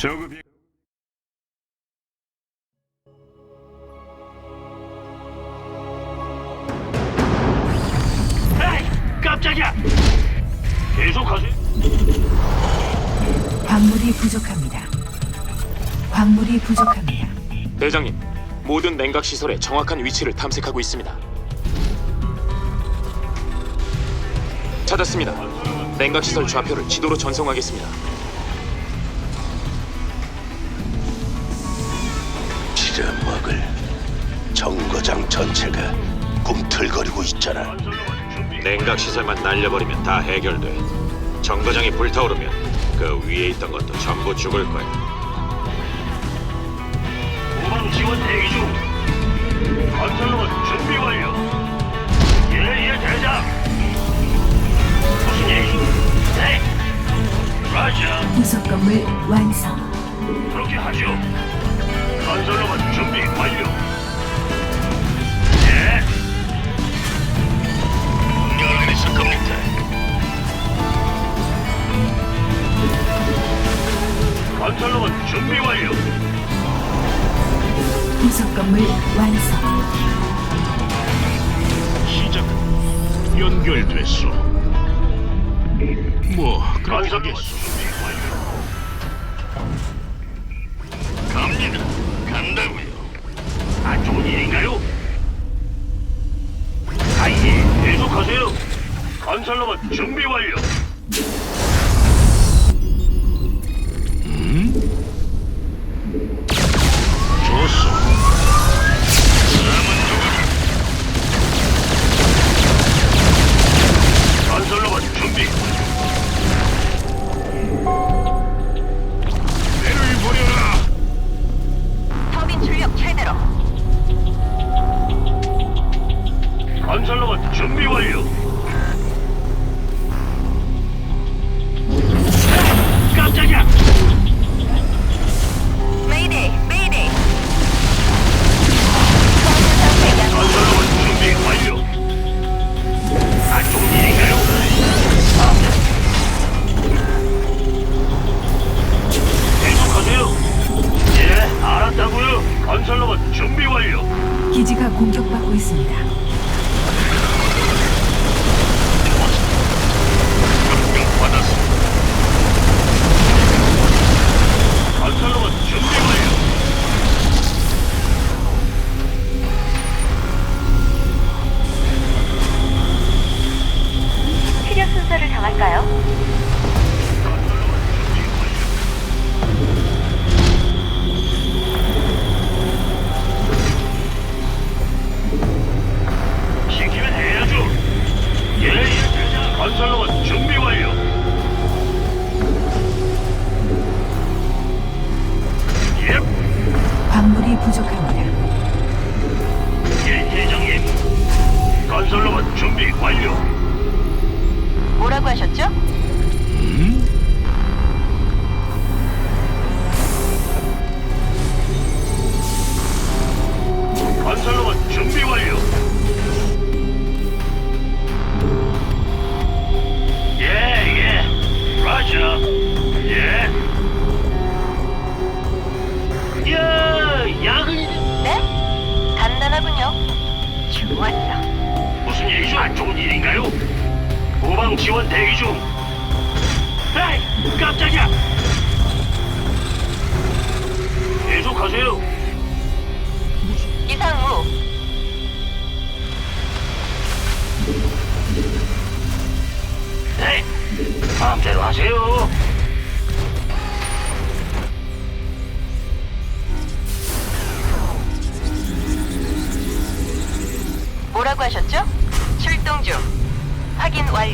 비 에이, 깜짝이야. 계속하세요. 광물이 부족합니다. 광물이 부족합니다. 대장님, 모든 냉각 시설의 정확한 위치를 탐색하고 있습니다. 찾았습니다. 냉각 시설 좌표를 지도로 전송하겠습니다. 정거장 전체가 꿈틀거리고 있잖아. 냉각 시설만 날려버리면 다 해결돼. 정거장이 불타오르면 그 위에 있던 것도 전부 죽을 거야. 후방 지원 대기 중. 건설로만 준비 완료. 예예 대장. 무슨 얘기? 네. 라자. 부속 건물 완성. 그렇게 하죠.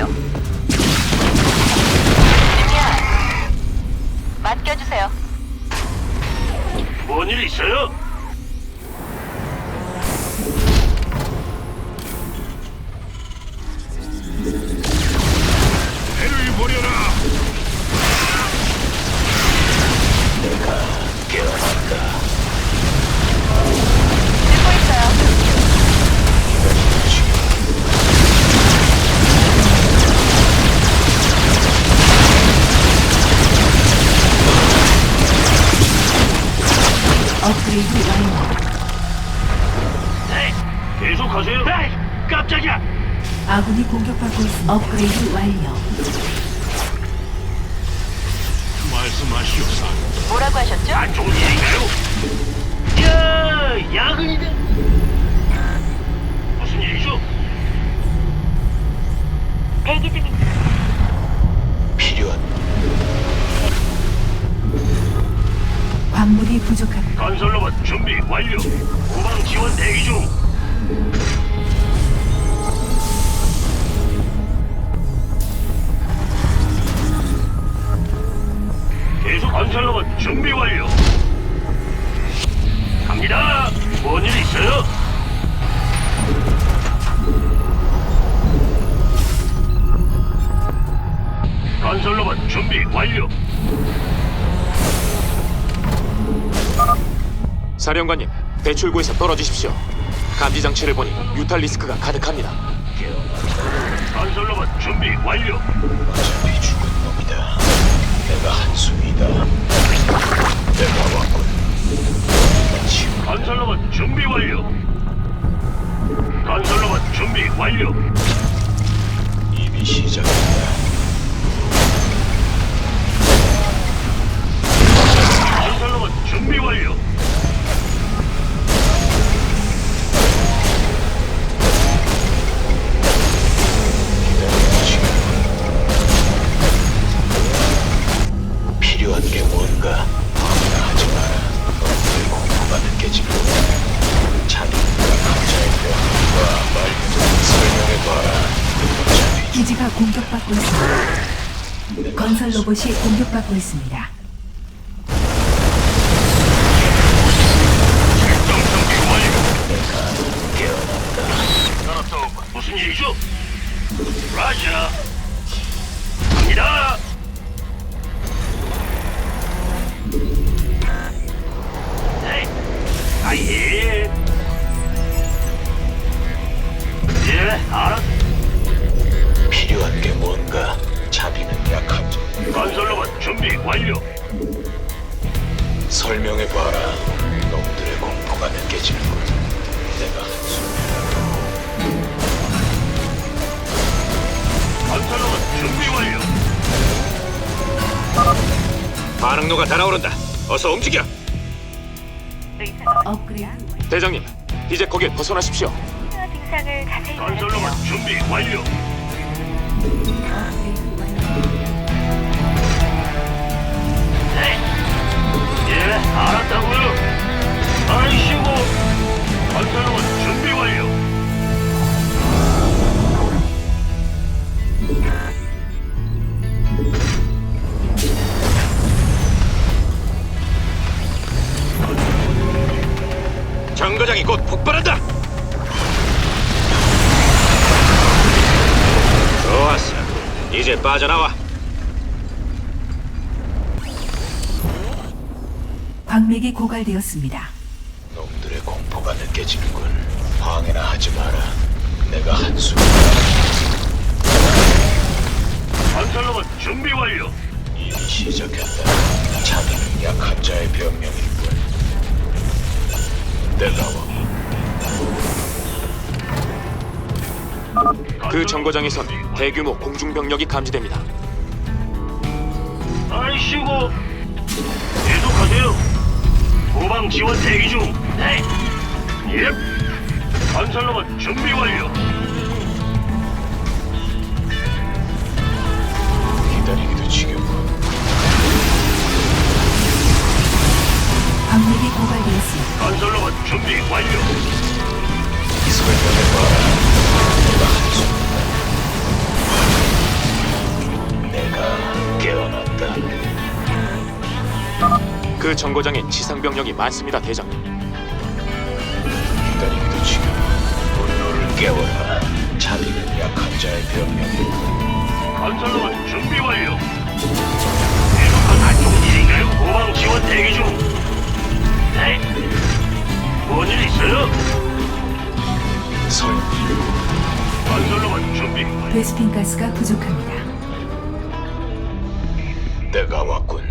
완료 맡겨주세요 뭔 일 있어요? 야, 야근이다. 무슨 일이죠? 대기 중입니다. 필요한 광물이 부족합니다. 건설로봇 준비 완료. 사령관님, 배출구에서 떨어지십시오. 감지 장치를 보니 뮤탈리스크가 가득합니다. 건설로봇 준비 완료. 어차피 죽은 놈이다. 내가 한숨이다. 내가 왔군. 지금 건설로봇 준비 완료. 건설로봇 준비 완료. 로봇이 공격받고 있습니다. 무슨 일이죠? 라자. 갑니다. 설명해봐라. 놈들의 공포가 느껴지는군. 내가. 건설로봇 준비 완료. 반응로가 달아오른다. 어서 움직여. 업그레이드 대장님, 이제 거길 벗어나십시오. 증상을 자세히 건설로봇 준비 완료. 빠져나와. 광맥이 고갈되었습니다. 놈들의 공포가 느껴지는군. 방해나 하지 마라. 내가 한숨. 건설로봇 준비 완료. 이미 시작했다. 자비는 약한 자의 변명일 뿐. 내가 와. 그 정거장에선 대규모 공중병력이 감지됩니다. 아이씨고. 계속하세요. 후방 지원 대기 중. 네. 예. 건설로봇 준비 완료. 기다리기도 지겹고. 광맥이 고갈되었습니다. 건설로봇 준비 완료. 설명해봐라. 내가 깨어났다. 그 정거장엔 지상 병력이 많습니다, 대장님. 기다리기도 지겹고. 분노를 깨워라. 자비는 약한 자의 뿐. 건설로봇 준비 완료. 계속한 안 좋은 일인가요? 후방 지원 대기 중. 베스핀 가스가 부족합니다. 내가 왔군.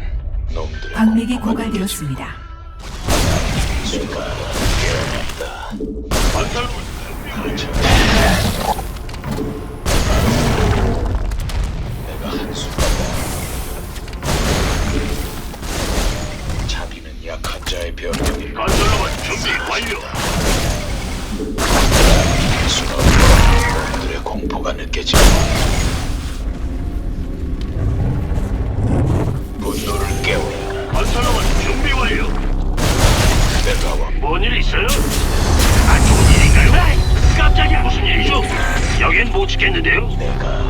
놈들. 광맥이 고갈되었습니다. 자비는 약한 자의 변이. 간설로만 준비 완료. 공포가 느껴지고 분노를 깨우려 건설로만 준비 완료. 내가 뭔 일 있어요? 안 좋은 일인가요? 네, 깜짝이야. 무슨 일이죠? 여긴 못 지켰는데요. 내가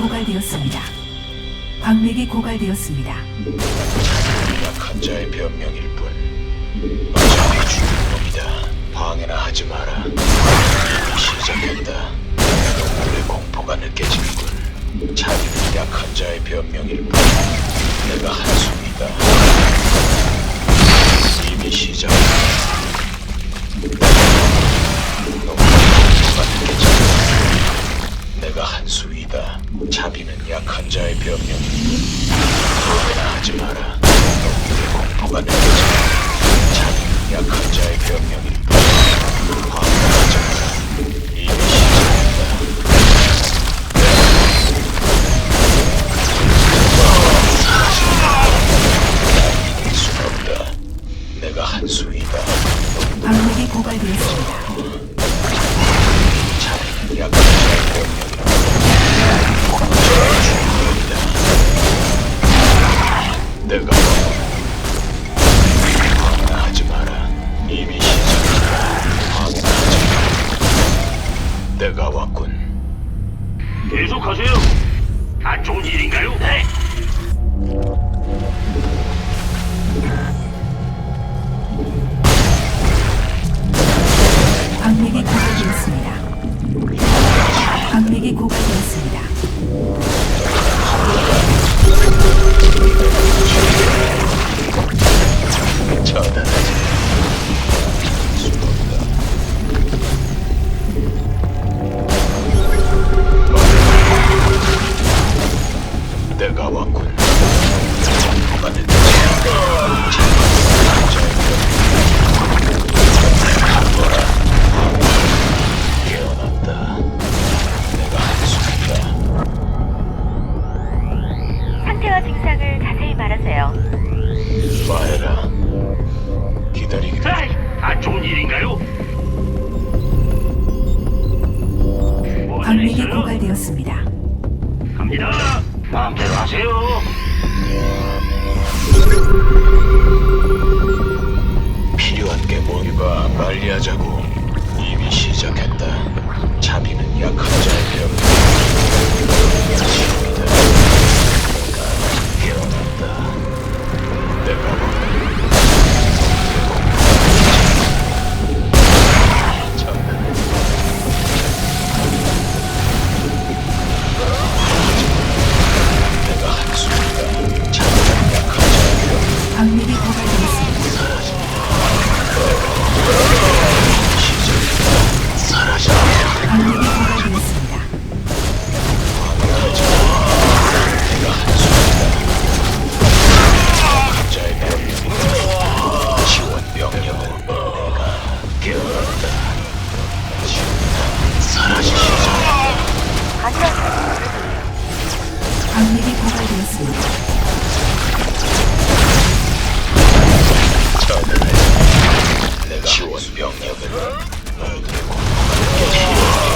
고갈되었습니다. 광맥이 고갈되었습니다. 약한 자의 변명일 뿐. 마찬의 죽일 놈이다. 방해나 하지 마라. 시작한다. 동물의 공포가 느껴지는군. 자기는 약한 자의 변명일 뿐. 내가 한숨이다. 이미 시작한다. 내가 한수이다. 자비는 약한 자의 변명. 불안해나 하지 마라. 내 공포가 느껴지면 자비는 약한 자의 변명이. 그 화가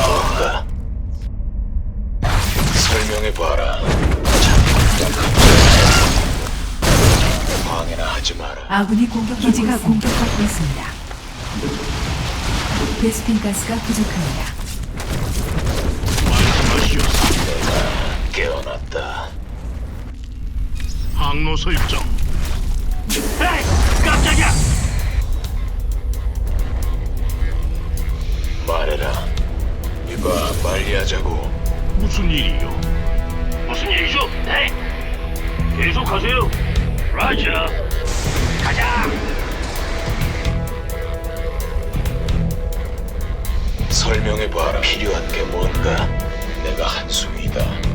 뭔가 설명해봐라. 방해나 하지 마라. 아군이 공격 기지가 공격받고 있습니다. 베스핀 가스가 부족합니다. 내가 깨어났다. 항로 설정. 에이! 깜짝이야! 말해라. 이봐, 빨리 하자고. 무슨 일이요? 무슨 일이죠? 네. 계속하세요. 라자. 가자. 설명해봐라. 필요한 게 뭔가? 내가 한숨이다.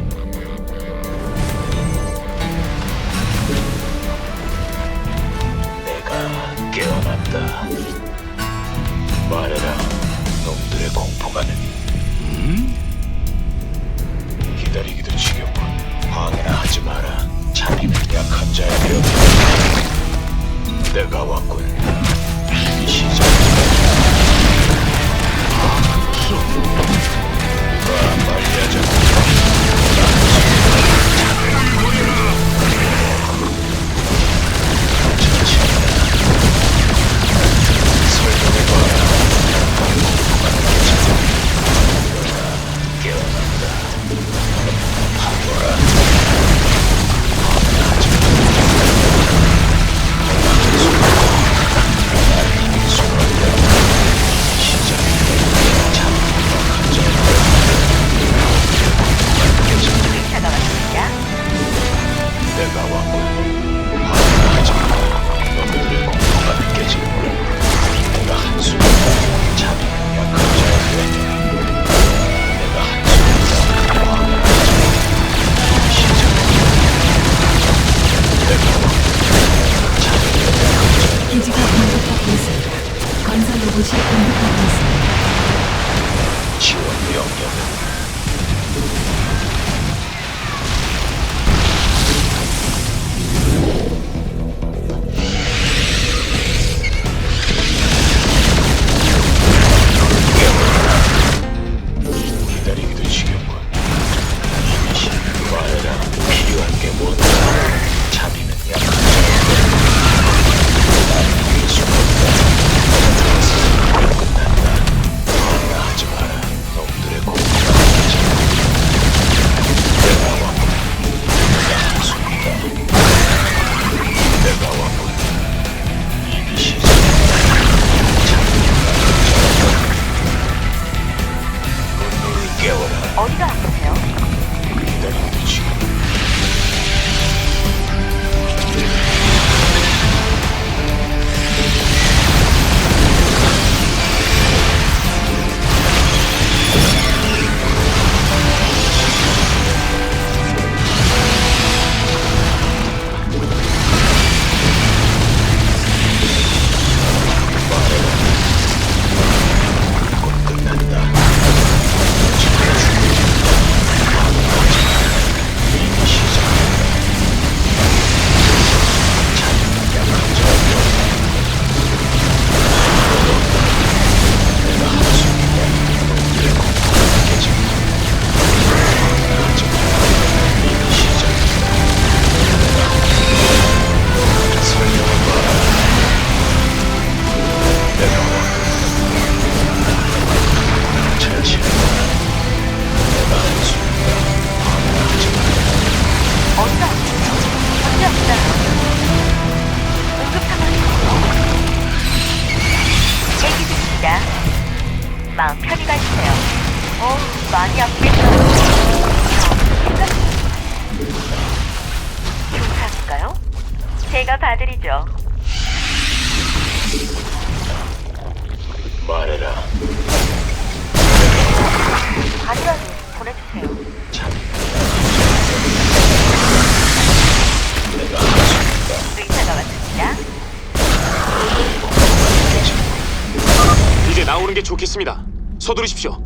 있습니다. 서두르십시오.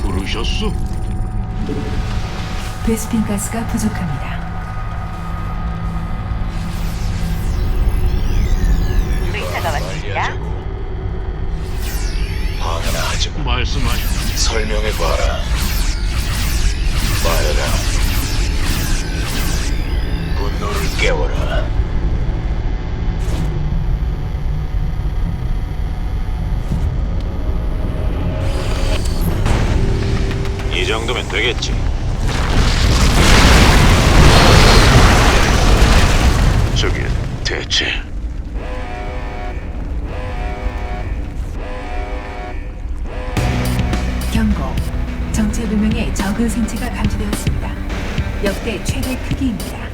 부르셨소? 베스핀 가스가 부족합니다. 했지. 경고. 정체불명의 적은 생체가 감지되었습니다. 역대 최대 크기입니다.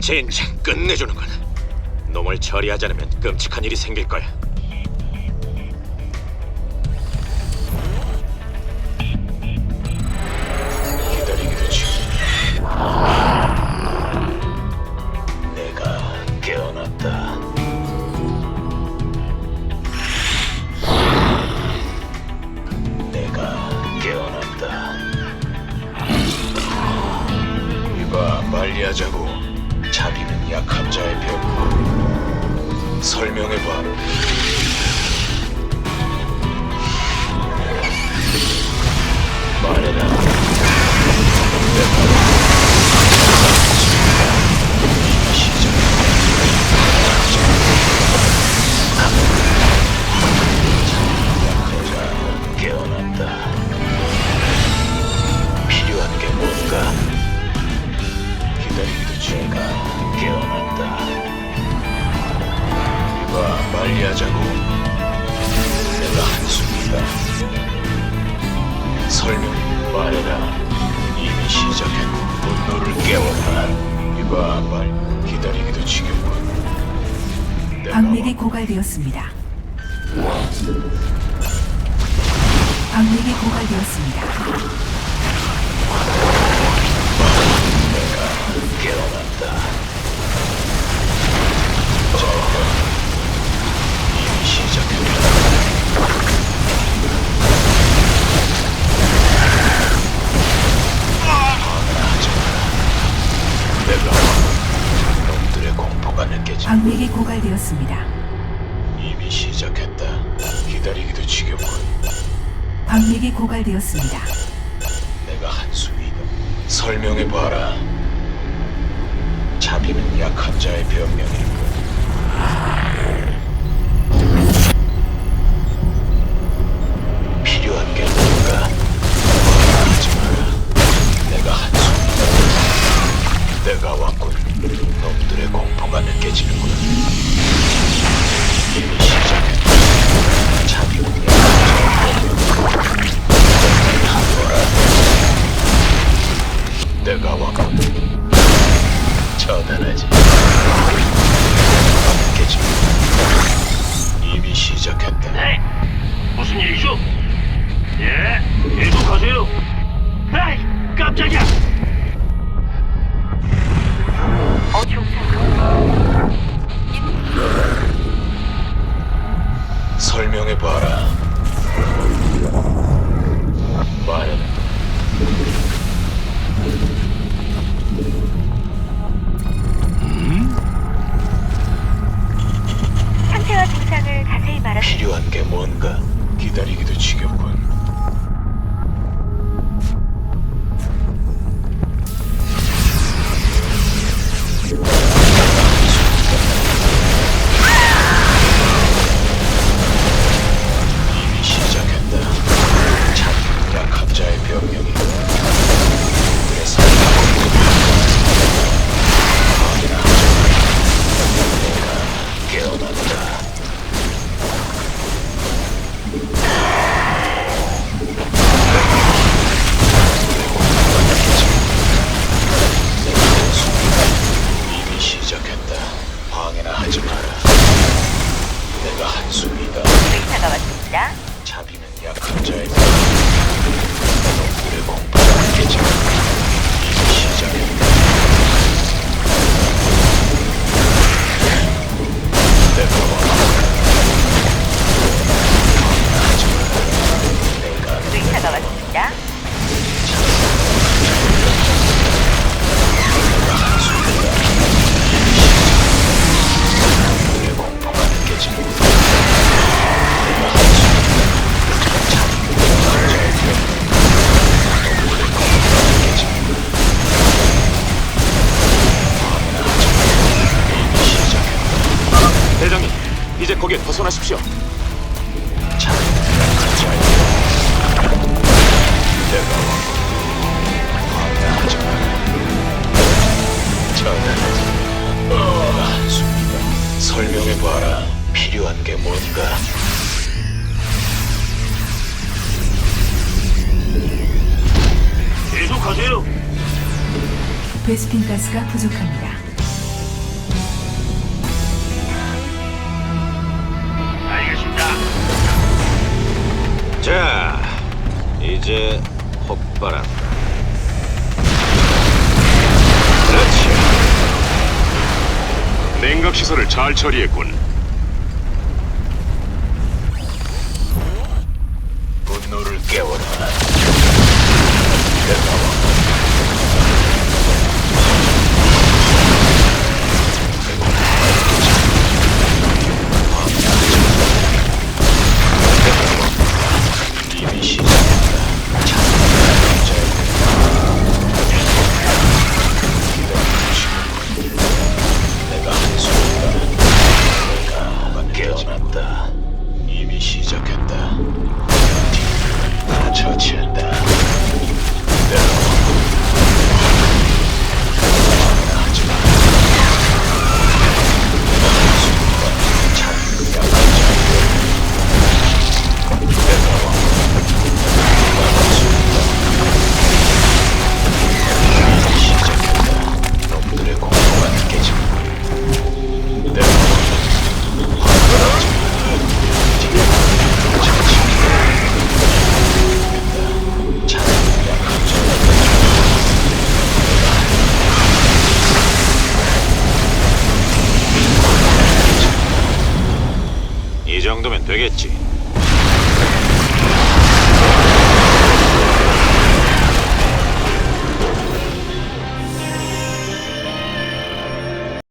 젠장 끝내주는군. 놈을 처리하지 않으면 끔찍한 일이 생길 거야. 설명해봐. 말해라. 부족합니다. 알겠습니다. 자, 이제 폭발한다. 그렇지. 냉각 시설을 잘 처리했군. 분노를 깨워라. 대사와 touch it.